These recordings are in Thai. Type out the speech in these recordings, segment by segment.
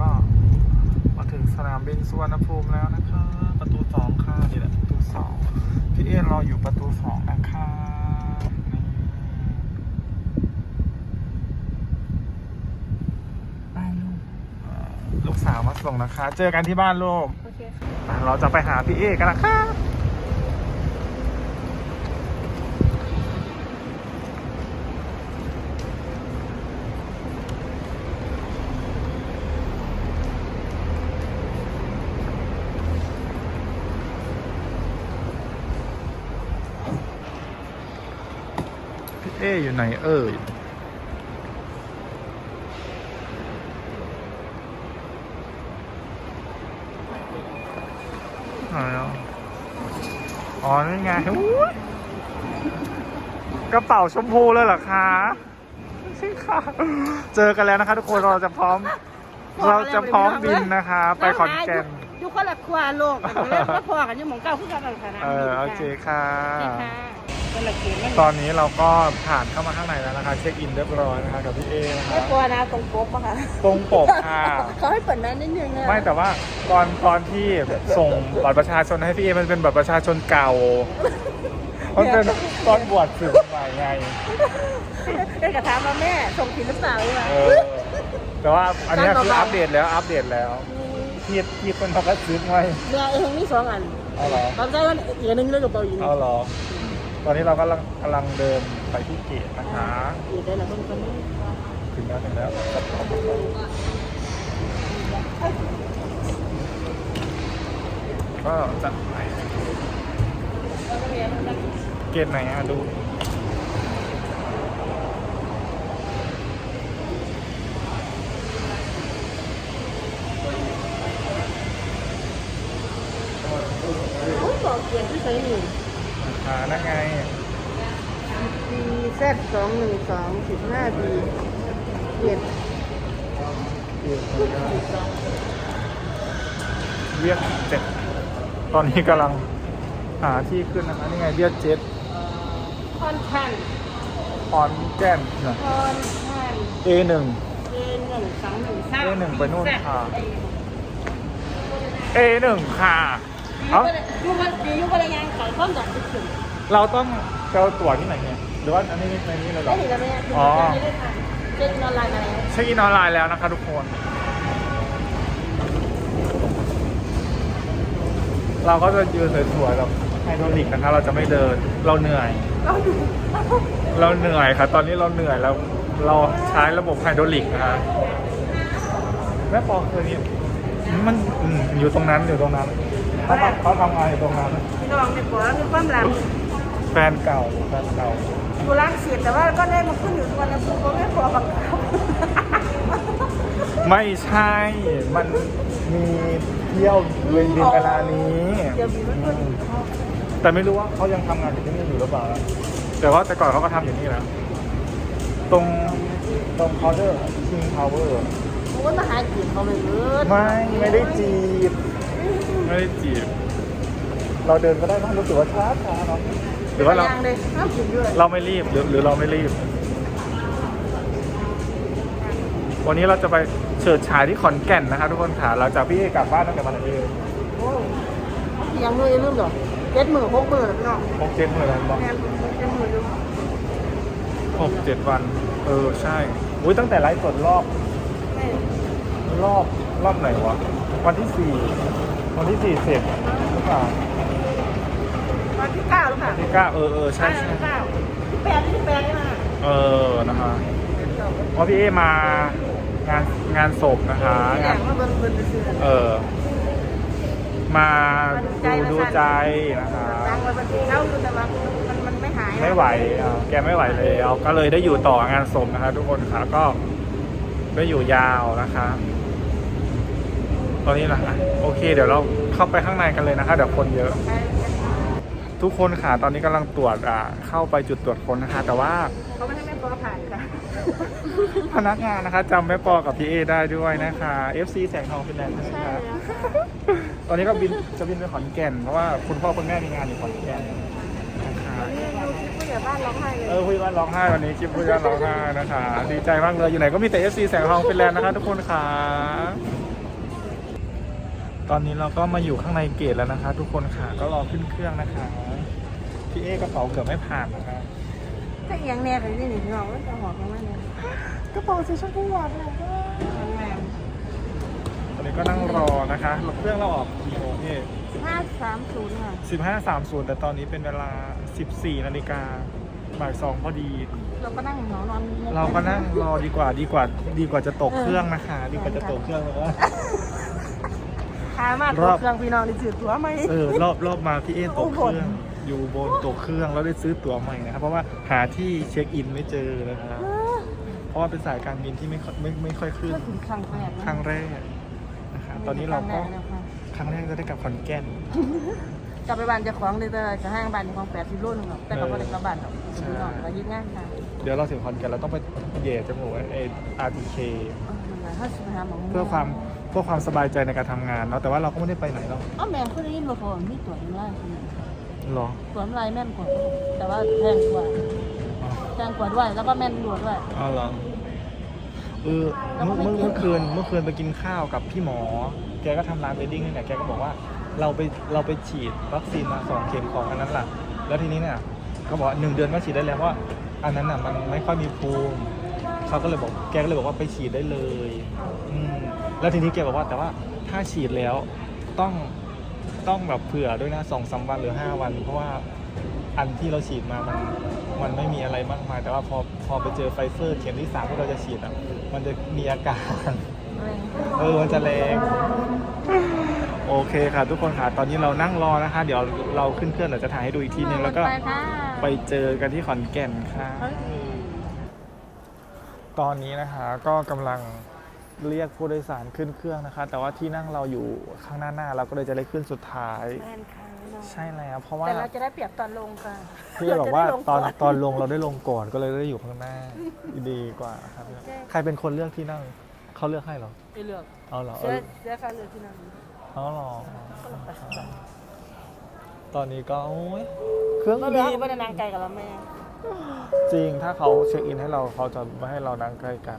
ก็มาถึงสนามบินสุวรรณภูมิแล้วนะคะ ประตูสองค่ะนี่แหละประตูสองพี่เอรออยู่ประตูสองนะคะนี่ไปลูกอ่าลูกสาวมาส่งนะคะ เจอกันที่บ้านลูกโอเคค่ะอะเราจะไปหาพี่เอกันนะคะ พี่เออยู่ไหนเอ่ยไหนอะอ๋อนี่ไงอุ๊ยกระเป๋าชมพูเลยเหรอคะใช่ค่ะ เจอกันแล้วนะคะ ทุกคนเราจะพร้อม เราจะพร้อมบินนะคะ ไปขอนแก่นอยุคนละครัวโลกแล้วก็พอกันอยังหมองเก้าคือกันนั่นค่ะนะเออโอเคค่ะ นี่ค่ะคนละเกมนั่นตอนนี้เราก็ผ่านเข้ามาข้างในแล้วนะคะ เช็คอินเรียบร้อยนะคะกับพี่เอนะคะไม่กลัวนะตรงโป๊ะปะคะตรงปกค่ะ เขาให้เปิดนั้นนิดนึงนะไม่แต่ว่าตอนตอนที่ส่งบัตรประชาชนให้พี่เอมันเป็นบัตรประชาชนเก่ามันเป็นตอนบวชสื่อใหม่ไงเด็กกระถามมาแม่ส่งผิดหรือเปล่าหรือเปล่าเออแต่ว่าอันเนี้ยคือการเบาๆอัปเดตแล้วอัปเดตแล้วที่ที่คนเขาก็ซื้อไว้เนื้อเองมีสองอันเอาเหรอตอนใจว่าอีกอันหนึงเรื่องกับเบาหญิงเอาเหรอต อนนี้เรากำลังกำลังเดินไปที่เกตนะคะอีกได้ละเพิ่งคนนี้ถึงแล้วถึงแล้วก็จะไปเกตไหนอะดูเขาบอกเกียรติที่ใส่หนึ่ง หานั่นไงปีแซดสองหนึ่งสองสิบห้าปีเกียรติเรียกเจ็ดตอนนี้กำลังหาที่ขึ้นนะคะนี่ไงเรียกเจ็ดคอนทันออนแก่นนะ คอนทัน A หนึ่งเอ็นหนึ่งสองหนึ่งสามเอ็นหนึ่งไปนู่นค่ะ A หนึ่งค่ะ เอ้ายุบดียุบอะไรยังขายข้อมดับทุกสิ่งเราต้องไปเอาตั๋วที่ไหนเนี่ยหรือว่าอันนี้ในนี้เลยเหรได้อถึงแล้วไหมคืออ๋อการนี้เลยค่ะเช็คออนไลน์มาแล้วเช็คอินออนไลน์แล้วนะคะทุกคน เราก็จะยืนสวยๆแบบไฮโดรลิกนะคะ เราจะไม่เดิน เราเหนื่อยเราดูเราเหนื่อยค่ะ ตอนนี้เราเหนื่อยแล้ว เราใช้ระบบไฮโดรลิกนะคะแม่ปอเคยนี่มันอืมอยู่ตรงนั้นอยู่ตรงนั้น เขาทำเขาทำงานอยู่ตรงนั้นพี่น้องในปอมีความรักแฟนเก่าแฟนเก่ากูรักเสียแต่ว่าก็ได้มาขึ้นอยู่วันละพูก็ไม่พอบังคับไม่ใช่ มันมีเที่ยวเวียนบินเวลานี้เดี๋ยวมีมันก็ดีแต่ไม่รู้ว่าเขายังทำงานอยู่ที่นี่อยู่หรือเปล่านะแต่ว่าแต่ก่อนเขาก็ทำอยู่นี่แล้วตรงตรงเคาน์เตอร์คิงพาวเวอร์กูก็มาหาจีบเขาเลยเออไม่ไม่ได้จีบ ไม่ได้จีบ เราเดินก็ได้นะรู้สึกว่าช้าช้าเนาะหรือว่าเรายังเลยห้ามจีบด้วยเราไม่รีบหรือหรือเราไม่รีบ วันนี้เราจะไปเฉิดฉายที่ขอนแก่นนะคะทุกคนค่ะเราจากพี่เอกลับบ้านตั้งแต่วันนี้โอ้ยังเลยลืมเหรอเจ็ดหมื่นหกหมื่นพี่น้องหกเจ็ดหมื่นแล้วบอกแม่เจ็ดหมื่นดูหกเจ็ดวัน เออใช่อุ้ยตั้งแต่ไลฟ์สดรอบ รอบรอบไหนวะ วันที่สี่ วันที่สี่เสร็จหรือเปล่าวันที่เก้าหรือเปล่าวันที่เก้าเออเออใช่ใช่เก้าที่แปดที่แปดนี่มาเออนะคะเพราะพี่เอมางานงานศพนะคะอางย่างนว่าเบิ้ลเบิ้ลไปซื้อเออมาดูดูใจนะคะตั้งไว้บนที่เขาอยู่แต่ว่ามันมันไม่หายไม่ไหวอะแกไม่ไหวแล้วก็เลยได้อยู่ต่องานศพนะคะ ทุกคนค่ะก็ได้อยู่ยาวนะคะ ตอนนี้นะคะโอเค เดี๋ยวเราเข้าไปข้างในกันเลยนะคะเดี๋ยวคนเยอะ ทุกคนค่ะตอนนี้กำลังตรวจอ่าเข้าไปจุดตรวจคนนะคะ แต่ว่าเขาไม่ให้แม่ปอผ่านค่ะพนักงานนะคะจำแม่ปอกับพี่เอได้ด้วยนะคะ FC แสงทองฟินแลนด์ใช่ไหมคะตอนนี้ก็บินจะบินไปขอนแก่น เพราะว่าคุณพ่อคุณแม่มีงานอยู่ขอนแก่นนะคะนี่ดูคลิปผู้ใหญ่บ้านร้องไห้เลยเออคุยบ้านร้องไห้วันนี้คลิปคุยบ้านร้องไห้นะคะ ดีใจมากเลยอยู่ไหนก็มีแต่ FC แสงทองฟินแลนด์นะคะ ทุกคนค่ะ ตอนนี้เราก็มาอยู่ข้างในเกตแล้วนะคะ ทุกคนค่ะก็รอขึ้นเครื่องนะคะพี่เอกระเป๋าเกือบไม่ผ่านนะคะถ้าเอียงแน่ไปที่นี่พี่น้องก็จะหอบลงมาเนี่ยกระเป๋าสีชมพูหวานเลยแม่ตอนนี้ก็นั่งรอนะคะเครื่องเราออกกี่โมงพี่ห้าสามศูนย์ค่ะสิบห้าสามศูนย์แต่ตอนนี้เป็นเวลาสิบสี่นาฬิกาบ่ายสองพอดี เราก็นั่งเหงานอนเราก็นั่งรอดีกว่าดีกว่า ดีกว่าจะตกเครื่องนะคะ ดีกว่าจะตกเครื่องเลยว่า ขามากรอบ เครื่องพี่น้องได้ซื้อตั๋วไหม เออรอบรอบมาพี่เอตกเครื่องอุบลอยู่บนตกเครื่องแล้วได้ซื้อตั๋วใหม่นะครับ เพราะว่าหาที่เช็คอินไม่เจอนะครับเพราะว่าเป็นสายการบินที่ไม่ค่อยไม่ไม่ค่อยขึ้น ก็ถึงครั้งแรกนะครั้งแรกนะคะตอนนี้เราก็ครั้งแรแล้วค่ะครั้งแรกจะได้กลับขอนแก่น กลับไปบ้านเจ้าของเลยแต่จะห้างบ้านของแปดสิบรุ่นหรอกแต่ก็ไม่ได้กลับบ้านหรอกใช่ พี่น้องก็ยึดงานค่ะเดี๋ยวเราถึงขอนแก่นเราต้องไปเหย่จมูกไอ RTK ถ้าสิบห้าหมอเพื่อความ เพื่อความสบายใจในการทำงานเนาะแต่ว่าเราก็ไม่ได้ไปไหนหรอกอ๋อแม่เขาได้ยินมาพอมีตั๋วน้ำลายหรอตั๋วน้ำลายแม่นกว่าแต่ว่าแพงกว่าอ๋อแพงกว่าด้วยแล้วก็แม่นด่วนด้วย อ๋อเหรอเออเมื่อเมื่อเมื่อคืนเมื่อคืนไปกินข้าวกับพี่หมอ แกก็ทำร้านเวดดิ้งนี่แหละแกก็บอกว่าเราไปเราไปฉีดวัคซีนมาสองเข็มของอันนั้นแหละแล้วทีนี้เนี่ยก็บอกว่าหนึ่งเดือนก็ฉีดได้แล้วเพราะว่า อันนั้นน่ะมันไม่ค่อยมีภูมิเขาก็เลยบอกแกก็เลยบอกว่าไปฉีดได้เลย อืม แล้วทีนี้แกบอกว่าแต่ว่าถ้าฉีดแล้วต้องต้องแบบเผื่อด้วยนะสองสามวันหรือห้าวัน เพราะว่าอันที่เราฉีดมามันมันไม่มีอะไรมากมาย แต่ว่าพอพอไปเจอไฟเซอร์เข็มที่สามที่เราจะฉีดอะมันจะมีอาการ เออมันจะแรงโอเคค่ะทุกคนค่ะตอนนี้เรานั่งรอนะคะ เดี๋ยวเราขึ้นเครื่องเดี๋ยวจะถ่ายให้ดูอีกทีนึงแล้วก็ไปค่ะไปเจอกันที่ขอนแก่นค่ะ ตอนนี้นะคะก็กำลัง เรียกผู้โดยสารขึ้นเครื่องนะคะ แต่ว่าที่นั่งเราอยู่ข้างหน้าหน้าเราก็เลยจะได้ขึ้นสุดท้าย แม่นค่ะพี่น้องใช่แล้วเพราะว่าแต่เราจะได้เปรียบตอนลงค่ะพี่บอกว่าเรจะได้ลงตอนก่ตอนลงเราได้ลงก่อนก็เลยได้อยู่ข้างหน้าดีกว่าครับใช่ใครเป็นคนเลือกที่นั่งเขาเลือกให้เหรอไปเลือกเอาเหรอเอเสื้ออเสื้อฟ้าเลือกที่นั่นเอาเหรอตอนนี้ก็โอ้ยเครื่องเราบิดีนไม่ได้นางไกลกับเราแม่จริงถ้าเขาเช็คอินให้เราเขาจะไม่ให้เรานั่งใกล้กัน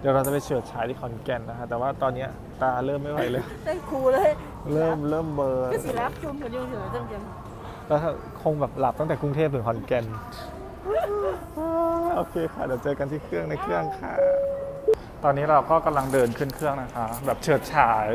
เดี๋ยวเราจะไปเฉิดฉายที่ขอนแก่นนะฮะ แต่ว่าตอนเนี้ยตาเริ่มไม่ไหวเลยเต้นครูเลยเริ่มเริ่มเบลอร์ ก็สิรับจุ่มกันอยู่เฉยๆจังจังแล้วคงแบบหลับตั้งแต่กรุงเทพถึงขอนแก่นโอเคค่ะ เดี๋ยวเจอกันที่เครื่องในเครื่องค่ะ ตอนนี้เราก็กำลังเดินขึ้นเครื่องนะคะ แบบเฉิดฉาย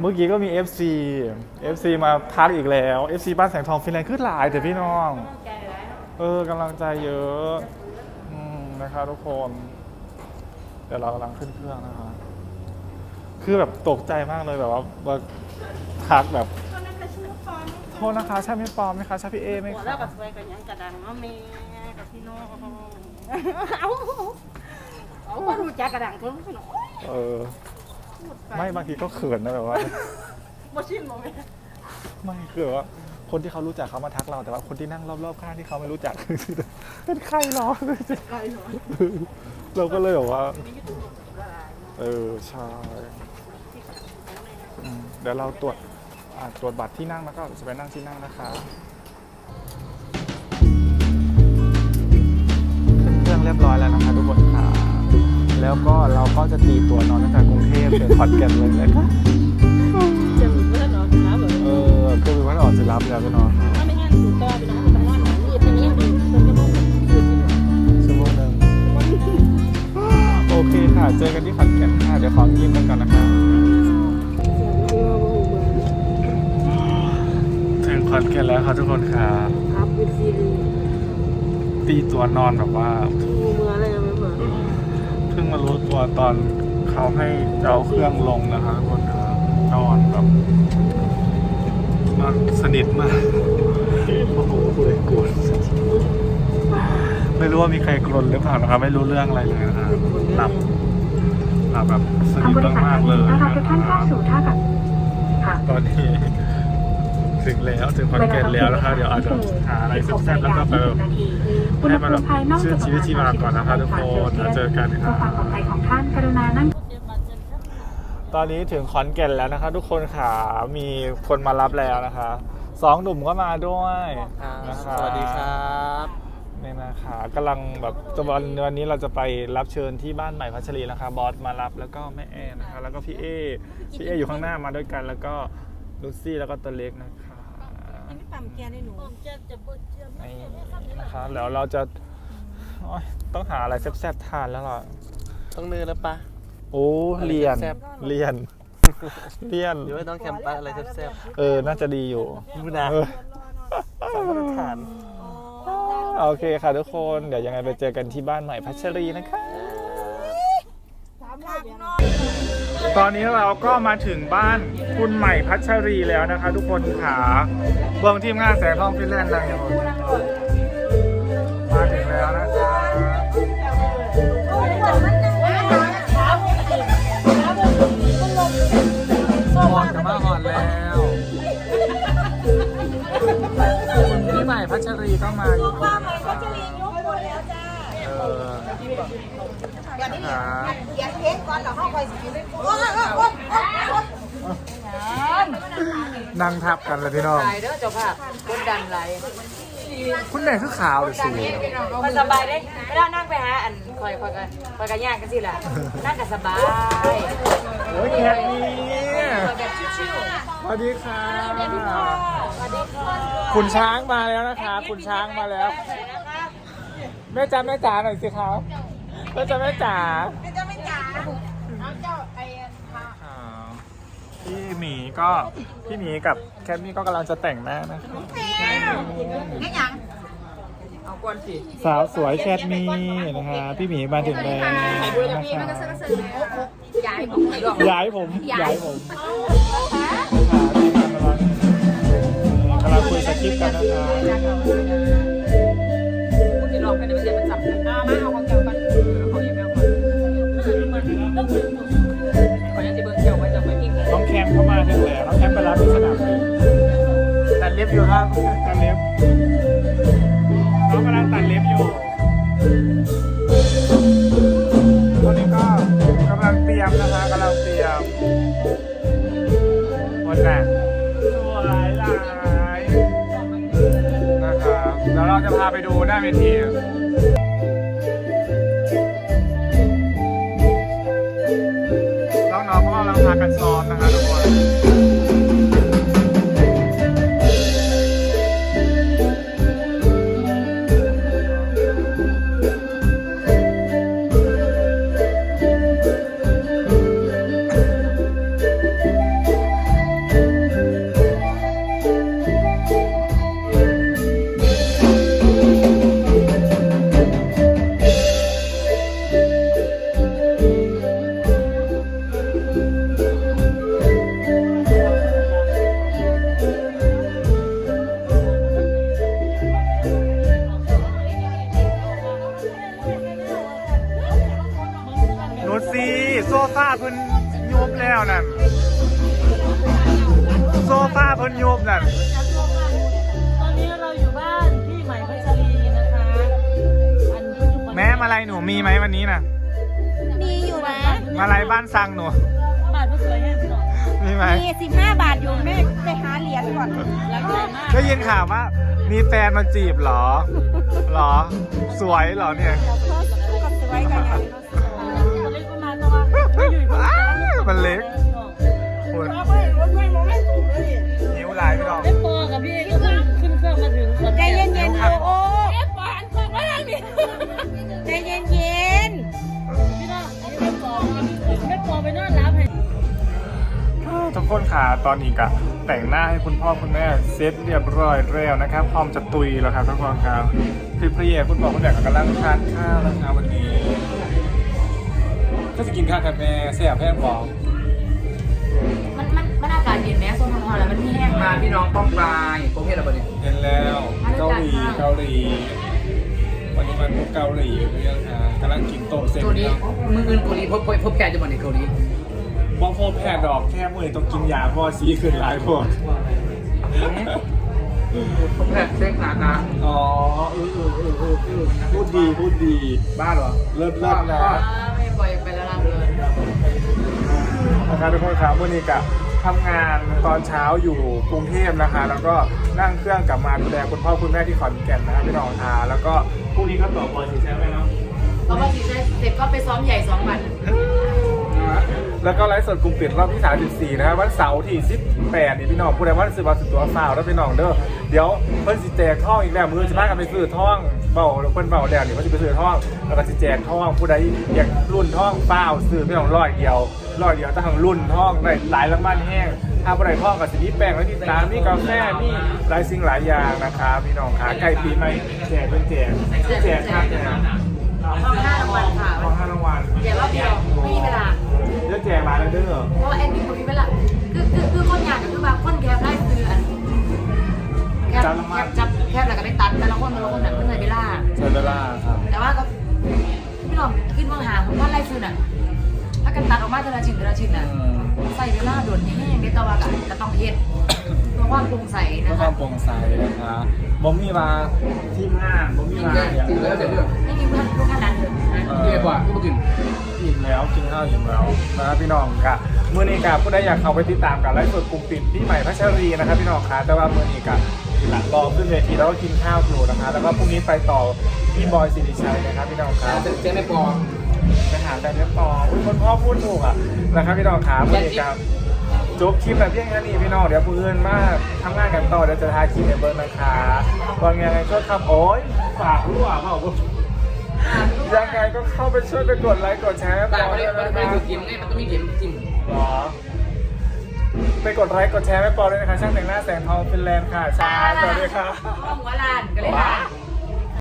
เมื่อกี้ก็มี FC FC มาทักอีกแล้ว FC บ้านแสงทองฟินแลนด์ขึ้นหลายแต่พี่น้อง ใจร้าย เออกำลังใจเยอะ อืมนะครับทุกคน เดี๋ยวเรากำลังขึ้นเครื่องนะคะคือแบบตกใจมากเลยแบบว่าว่าทักแบบก็นั่นก็ชื่อฟอนโทษนะคะใช่พี่ปอมไหมคะใช่พี่เอไหมหัวคะแล้วกับสวยกันยังกระดังเนาะแม่กับพี่น้องเอาเอาว่ารู้จักกระดังทุกคนเออไม่บางทีก็เขินนะแบบว่า บ่ชินบ่แม่ไม่คือแบบว่า คนที่เขารู้จักเขามาทักเราแต่ว่าคนที่นั่งรอบๆข้างที่เขาไม่รู้จัก เป็นใครหรอไกลหน่อเราก็เลยแบบว่า เออใช่เดี๋ยวเราตรวจอ่าตรวจบัตรที่นั่งแล้วก็จะไปนั่งที่นั่งนะคะขึ้นเครื่องเรียบร้อยแล้วนะคะทุกคนค่ะ แล้วก็เราก็จะตีตัวนอนตั้งแต่กรุงเทพถึงขอนแก่นเลยนะคะ เออคือมีวันออกสิรับแล้วพี่น้องค่ะถ้าไม่งั้นสูต่อไปนะต้องว่าหนังนี่เป็นนี้เป็นคนจะมองคือที่ชั่วโมงหนึ่งโอเคค่ะ เจอกันที่ขอนแก่นค่ะ เดี๋ยวขอยิ้มกันก่อนนะคะถึงขอนแก่นแล้วครับทุกคนค่ะครับวิซีตีตัวนอนแบบว่างูเมืออะไรกันไม่เหมือนเพิ่งมารู้ตัวตอนเขาให้จะเอาเครื่องลงนะคะทุกคนค่ะนอนแบบ นอนสนิทมากโอ้โหเลยกวนไม่รู้ว่ามีใครกรนหรือเปล่านะครับ ไม่รู้เรื่องอะไรเลยนะครับหลับหลับแบบสทานิงทบริษัทมากๆเลยต้อนรับทุกท่านเข้าสู่ท่ากับค่ะตอนนี้ถึงแล้วถึงคอนแก่นแล้วนะคะเดี๋ยวอาจจะหาอะไรแซ่บๆแล้วก็ไปแบบอุณหภูมิภายนอกชื่นชีวิตชีวาก่อนนะคะทุกคนแล้วเจอกันครับเพื่อความปลอดภัยของท่านกรุณานั่ง ตอนนี้ถึงขอนแก่นแล้วนะคะ ทุกคนค่ะมีคนมารับแล้วนะคะสองหนุ่มก็มาด้วยนะคะสวัสดีครับนี่นะคะกำลังแบบจะวันวันนี้เราจะไปรับเชิญที่บ้านใหม่พัชรีนะคะ บอสมารับแล้วก็แม่แอนนะคะ แล้วก็พี่เอพี่เออยู่ข้างหน้ามาด้วยกัน แล้วก็ลูซี่แล้วก็ตัวเล็กนะคะยังไม่ปั๊มแกได้หนูจะจะเบิดเชื่อมนี่นะคะแล้วเราจะโอ๊ยต้องหาอะไรแซ่บๆทานแล้วล่ะต้องเนื้อแล้วปะ โอ้เรียน แซ่บ เรียน เรียน หรือว่าน้องแคมปัสอะไรแซ่บเออ น่าจะดีอยู่ๆดูนะเออสามมาตรฐาน โอเคค่ะทุกคน เดี๋ยวยังไงไปเจอกันที่บ้านใหม่พัชรีนะคะ ตอนนี้เราก็มาถึงบ้านคุณใหม่พัชรีแล้วนะคะ ทุกคนขาเบื้องทีมงานแสงทองฟินแลนด์นั่งอยู่ ใหม่พัชรีก็มาอยู่บ้านใหม่พัชรียกคนแล้วจ้าเออนะคะเขียนเค้กก่อนเหรอห้องคอยสิกินโอ้ยโอ้ยโอ้ยโอ้ยนั่งทับกันเลยพี่น้องตายเด้อเจ้าภาพกดดันไหลคุณแม่คือขาวหรือสูงมันสบายเลยเวลานั่งไปหาอันคอยคอยกันคอยกันย่างกันสิล่ะนั่งกันสบายโอ้ยแคทนี่คอย แบบชิวสวัสดีค่ะๆสวัสดีค่ะคุณช้างมาแล้วนะคะ คุณช้างมาแล้ว แม่จ๋าแม่จ๋าหน่อยสิครับแม่จ๋าแม่จ๋าไม่จะไม่จ๋าเอาเจ้าไอ้มาอ่าพี่หมีก็พี่หมีกับแคทมี่ก็กำลังจะแต่งหน้านะคะแค่ยังเอากวนสิสาวสวยแคทมี่นะคะพี่หมีมาถึงแล้วนะคะ ย้ายผมอีกรอบย้ายผมย้ายผมนะคะทีมงานกำลังกำลังคุยสคริปต์กันนะคะพูดสิลองกันเดี๋ยวมันจะมันจับกันมาเอาของเกี่ยวกันเอาของยังไม่เอาก่อนขอยังจะเบิ่งเกี่ยวไว้จะไม่พิงน้องแคมเข้ามาถึงแล้วน้องแคมไปรับที่สนามบินตัดเล็บอยู่ครับตัดเล็บ น้าเวทีน้องๆก็กำลังพากันซ้อมนะคะทุกคน ไหมมีสิบห้าบาทอยู่แม่ไปหาเหรียญก่อนรักใจมากได้ยินข่าวว่า มีแฟนมาจีบเหรอ เหรอ สวยเหรอเนี่ยก็สวยกันอย่างตัวเล็กประมาณแต่ว่าไม่อยู่อีกคนอ้าวมันเล็กคุณไม่รถไม่มองไม่ถูกเลยหิวหลายพี่น้องไม่พอกั คนค่ะตอนนี้กะแต่งหน้าให้คุณพ่อคุณแม่เซตเรียบร้อยแล้วนะครับพร้อมจะตุยแล้วครับทุกคนครับพี่เพียคุณพ่อคุณแม่ก็กำลังทานข้าวนะครับวันนี้ก็จะกินข้าวกับแม่แซ่บแห้งบอกมันมันมันอากาศเย็นแม้โซนทอนแล้วมันแห้งมาพี่น้องป้องปลายผมเห็นแล้วปะเนี่ยเห็นแล้วเกาหลีเกาหลีวันนี้มันพบเกาหลีเรื่องค่ะกำลังกินต้มเส้นตัวนี้มืออื่นเกาหลีพบพบพบแกจะมาในเกาหลี บอกพบแพทย์ดอกแค่มือต้องกินยาเพราะว่าซีขึ้นหลายพวกพบแพทย์เซ็กหนานะอ๋อเออเออเออเออเออพูดดีพูดดี บ้าเหรอ เลิศเลิศนะไม่ปล่อยไปแล้วรับเลยนะครับทุกคนครับวันนี้กับทำงานตอนเช้าอยู่กรุงเทพนะคะ แล้วก็นั่งเครื่องกลับมาดูแลคุณพ่อคุณแม่ที่ขอนแก่นนะครับพี่น้องทาแล้วก็พรุ่งนี้ก็ต่อบอลสีแซ่บไหมเนาะเพราะว่าสิเสร็จก็ไปซ้อมใหญ่สองวัน แล้วก็ไลฟ์สดกลุ่มปิดรอบที่ 34 นะครับวันเสาร์ที่ 18นี่พี่น้องผู้ใดว่าซื้อบัตรสุดตัวฝ่าวแล้วพี่น้องเด้อเดี๋ยวเพิ่นสิแจกท่องอีกแล้วมือจะพากันไปซื้อท่องเบาเพิ่นเบาแล้วนี่เพิ่นสิไปซื้อท่องแล้วก็สิแจกท่องผู้ใดอยากรุ่นท่องเปล่าซื้อพี่น้องร้อยเดียวร้อยเดียวถ้าทางรุ่นท่องได้หลายรางวัลแห้งถ้าผู้ใดท่องก็สิมีแป้งไว้ที่ตามมีกาแฟมีหลายสิ่งหลายอย่างนะครับพี่น้องขาใกล้ปีใหม่แจกเป็นแจกแจกครับแจกห้องห้ารางวัลค่ะของห้ารางวัลเดี๋ยวรอบเดียวไม่มีเวลาเดี๋ยวแจกหลายเลยเด้อเพราะแอนนี่คนมีเวลาคือคือคือคนอยากก็คือว่าคนแคบได้คืออันแคบแคบจับแคบแล้วก็ได้ตัดแต่ละคนแต่ละคนน่ะเมื่อยเวลาใช้เวลาครับแต่ว่าก็พี่น้องขึ้นเมืองหาผมว่าไล่ซื้อน่ะถ้ากันตัดออกมาแต่ละชิ้นแต่ละชิ้นน่ะใส่เวลาโดดนี่ยังได้ตะวันกันจะต้องเฮ็ดเพราะว่าปรุงใส่เพื่นะอคคะวามโปร่งใสนะคะบ่มีมาทีมงานบ่มีมาอย่างจริงแล้วเดี๋ยวเรื่อไม่มีเพื่อนลูกขนาดเลยนะเอเรียกว่าก็มากิน แล้วกินข้าวอิ่มแล้วนะครับพี่น้องค่ะมื้อนี้กับผู้ใดอยากเข้าไปติดตามกับไลฟ์สดกลุ่มปิดพี่ใหม่พัชรีนะครับพี่น้องค่ะแต่ว่ามื้อนี้กับหลังรอขึ้นเวทีแล้วก็กินข้าวอยู่นะคะ แล้วก็พรุ่งนี้ไปต่อพี่บอยสิริชัยนะครับพี่น้องค่ะเจ๊ไม่พอไปหาแต่เนื้อปออุ๊ยคนพ่อพูดถูกอะนะครับพี่น้องขามื้อนี้กับจบคลิปแบบเพียงแค่นี้พี่น้องเดี๋ยวผู้อื่นมาทำงานกันต่อเดี๋ยวจะทาคลิปในเบิร์นะคะบางอย่างไงก็ทำโอ้ยฝากรั่วเปล่า ยังไงก็เข้าไปช่วยไปกดไลค์กดแชร์ให้แต่ปอไม่ด้ได้วยไม่นะได้คะดูเกมไงมันต้องมีเกมจิ้มหรอไปกดไลค์กดแชร์ให้ปอด้วยนะคะช่างแต่งหน้าแสงทองฟินแลนด์ค่ะชาสวัสดีค่ะห้องหัวลานก็เลยนะ